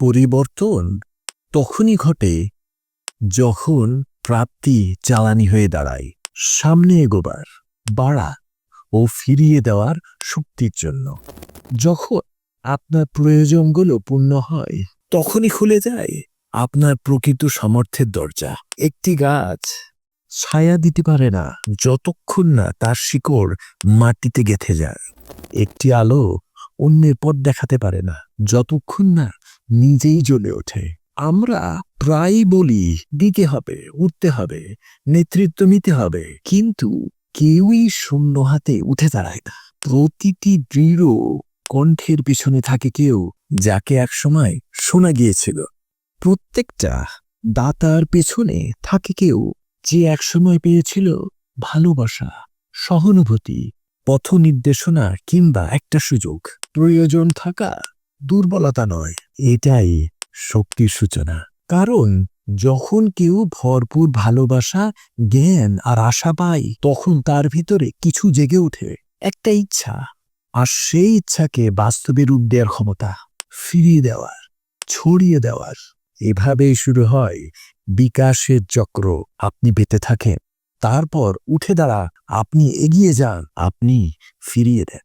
পরিবর্তন তখনই ঘটে যখন প্রাপ্তি জ্বালানি হয়ে দাঁড়ায় সামনে এগোবার, বাড়া ও ফিরিয়ে দেওয়ার শক্তির জন্য। যখন আপনার প্রয়োজনগুলো পূর্ণ হয়, তখনই খুলে যায় আপনার প্রকৃত সামর্থ্যের দরজা। একটি গাছ ছায়া দিতে পারে না, যতক্ষণ না তার শিকড় মাটিতে গেথে যায়। একটি আলো অন্যের পথ দেখাতে পারে না, যতক্ষণ না নিজেই জ্বলে ওঠে। আমরা প্রায়ই বলি, দিতে হবে, উঠতে হবে, নেতৃত্ব নিতে হবে। কিন্তু কেউই শূন্য হাতে উঠে দাঁড়ায় না। প্রতিটি দৃঢ় কণ্ঠের পিছনে থাকে কেউ যাকে একসময় শোনা গিয়েছিল। প্রত্যেকটা দাতার পেছনে থাকে কেউ যে একসময় পেয়েছিল ভালোবাসা, সহানুভূতি পথ নির্দেশনা কিংবা একটা সুযোগ। প্রয়োজন থাকা দুর্বলতা নয়। এটাই শক্তির সূচনা। কারণ যখন কেউ ভরপুর ভালোবাসা, জ্ঞান আর আশা পায়, তখন তার ভিতরে কিছু জেগে ওঠে, একটা ইচ্ছা। আর সেই ইচ্ছাকে বাস্তবে রূপ দেওয়ার ক্ষমতা, ফিরিয়ে দেওয়ার, ছড়িয়ে দেওয়ার। এভাবেই শুরু হয় বিকাশের চক্র। আপনি পেতে থাকেন, তারপর উঠে দাঁড়া, আপনি এগিয়ে যান, আপনি ফিরিয়ে দেন।